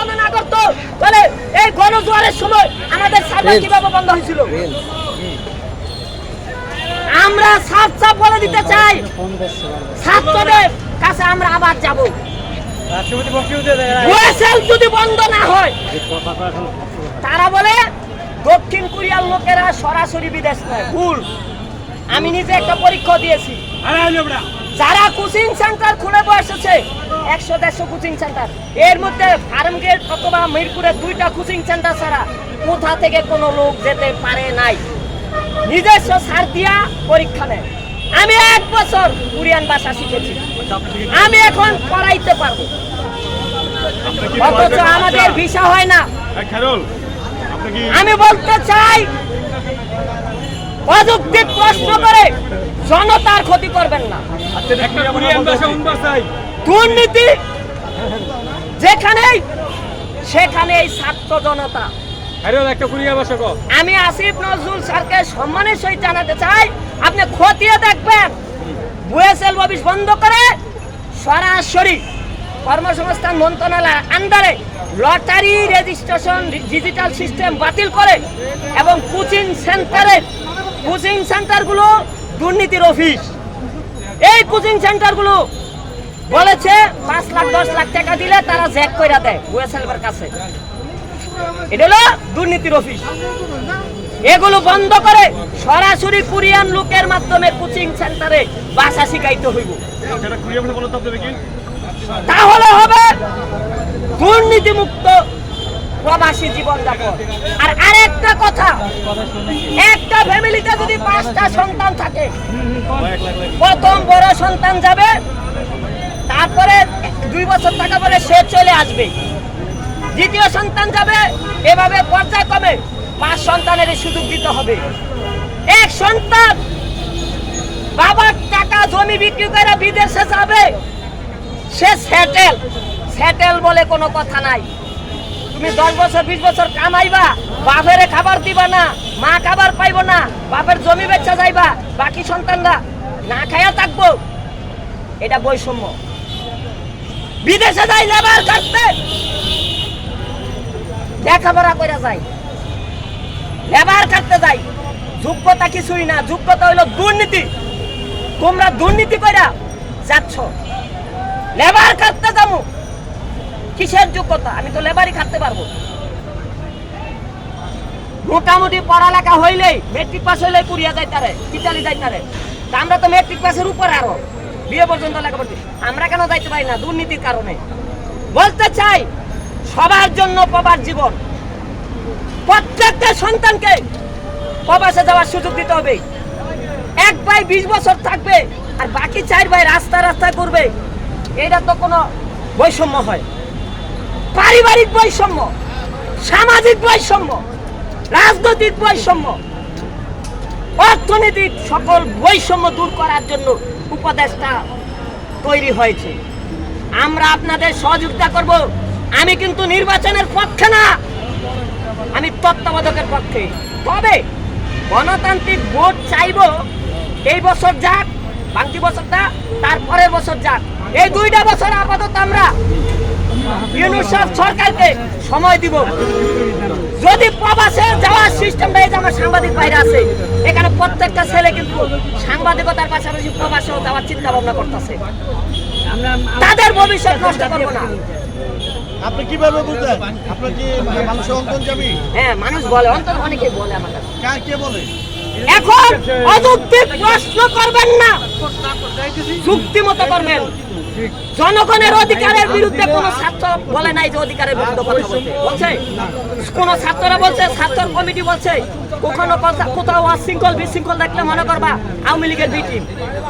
বন্ধ না করতো তাহলে এই গণজোয়ারের সময় আমাদের সার্ভার কীভাবে বন্ধ হয়েছিল? আমরা সাফ সাফ বলে দিতে চাই। ছাত্রদের কাছে আমরা আবার যাব। যদি বন্ধ না হয় তারা বলে দক্ষিণ কোরিয়ার লোকেরা সরাসরি বিদেশ নেয়। ভুল। আমি নিজে একটা পরীক্ষা দিয়েছি। যারা কোচিং সেন্টার খুলে বসেছে একশো দেড়শো কোচিং সেন্টার। এর মধ্যে ফার্ম গেট অথবা মিরপুরের দুইটা কোচিং সেন্টার ছাড়া কোথা থেকে কোনো লোক যেতে পারে নাই। নিজস্ব সার দিয়া পরীক্ষা নেয়। আমি এক বছর কোরিয়ান ভাষা শিখেছি। আমি এখন পড়াইতে পারব। অথচ আমাদের ভিসা হয় না। আমি বলতে চাই প্রযুক্তি প্রশ্ন করে জনতার ক্ষতি করবেন না। চাই দুর্নীতি যেখানেই সেখানেই ছাত্র জনতা। খেরল একটা কোরিয়ান ভাষা কো। আমি আসিফ নজরুল স্যারকে সম্মানের সহিত জানাতে চাই আপনি খতিয়ে দেখবেন। বুয়েসেল অফিস বন্ধ করে সরাসরি কর্মসংস্থান মন্ত্রণালয়ের আন্ডারে লটারি রেজিস্ট্রেশন ডিজিটাল সিস্টেম বাতিল করে এবং কোচিং সেন্টারের কোচিং সেন্টারগুলো দুর্নীতির অফিস। এই কোচিং সেন্টারগুলো বলেছে পাঁচ লাখ দশ লাখ টাকা দিলে তারা জ্যাক কইরা দেয় বুয়েসেলবার কাছে। এটা হলো দুর্নীতির অফিস। এগুলো বন্ধ করে সরাসরি কোরিয়ান লোকের মাধ্যমে কোচিং সেন্টারে ভাষা শিখাইতে হইব। তাহলে হবে দুর্নীতি মুক্ত প্রবাসী জীবনযাপন। আর আরেকটা কথা, একটা ফ্যামিলিতে যদি পাঁচটা সন্তান থাকে, প্রথম বড় সন্তান যাবে, তারপরে দুই বছর থাকা পরে সে চলে আসবে। দ্বিতীয় সন্তান যাবে, এভাবে পর্যায় পর্যায়ক্রমে পাঁচ সন্তানের সুযোগ দিতে হবে। এক সন্তান বাবার টাকা, জমি বিক্রি করে বিদেশে যাবে, সে সেটেল সেটেল বলে কোনো কথা নাই। তুমি দশ বছর, বিশ বছর কামাইবা, বাপেরে খাবার দিবা না, মা খাবার পাইব না, বাপের জমি বেচা যাইবা, বাকি সন্তানরা না খাইয়া থাকব। এটা বৈষম্য। বিদেশে যাই লেবার কাটতে। লেখাপড়া করে যাই। লেবার কাটতে যাই। যোগ্যতা কিছুই না, যোগ্যতা হইল দুর্নীতি। তোমরা দুর্নীতি করে যাচ্ছ। লেবার কাটতে যাব কিসের যোগ্যতা? আমি তো লেবারই খাটতে পারব। মোটামুটি পড়ালেখা হইলেই মেট্রিক পাস হইলেই কুড়িয়া যাইতারে ইতালি যাইতারে আমরা তো মেট্রিক পাসের উপরে আরও, বিয়ে পর্যন্ত লেখা। আমরা কেন যাইতে পারি না? দুর্নীতির কারণে। বলতে চাই, সবার জন্য প্রবাস জীবন। প্রত্যেকটা সন্তানকে প্রবাসে যাওয়ার সুযোগ দিতে হবে। এক ভাই বিশ বছর থাকবে, আর বাকি চার ভাই রাস্তা রাস্তা করবে এটা তো কোনো বৈষম্য হয়। পারিবারিক বৈষম্য, সামাজিক বৈষম্য, রাজনৈতিক বৈষম্য, অর্থনৈতিক সকল বৈষম্য দূর করার জন্য উপদেশটা তৈরি হয়েছে। আমরা আপনাদের সহযোগিতা করব। আমি কিন্তু নির্বাচনের পক্ষে না, আমি তত্ত্বাবধায়কের পক্ষে। তবে গণতান্ত্রিক ভোট চাইব, এই বছর যাক, বাকি বছরটা, তারপরের বছর যাক। এই দুইটা বছর আপাতত আমরা সরকারকে সময় দিব। যদি প্রবাসে যাওয়ার সিস্টেমটা এই যে আমার সাংবাদিক বাইরে আছে এখানে প্রত্যেকটা ছেলে কিন্তু সাংবাদিকতার পাশাপাশি প্রবাসেও যাওয়ার চিন্তা ভাবনা করতেছে। তাদের ভবিষ্যৎ নষ্ট করব না। আপনি কীভাবে বুঝলেন? আপনার কি মানে মানুষের অন্তর যাবি হ্যাঁ মানুষ বলে অন্তত অনেকে বলে আমার কাছে। কে বলে? এখন অযৌক্তিক প্রশ্ন করবেন না। চুক্তি মতো করবেন। জনগণের অধিকারের বিরুদ্ধে কোন ছাত্র বলে নাই যে অধিকারের বিরুদ্ধে কথা বলছে। বলছে? কোন ছাত্ররা বলছে, ছাত্র কমিটি বলছে, কখনো কথা- কোথাও অশৃঙ্খল বিশৃঙ্খল দেখলে মনে করবা আওয়ামী লীগের বি টিম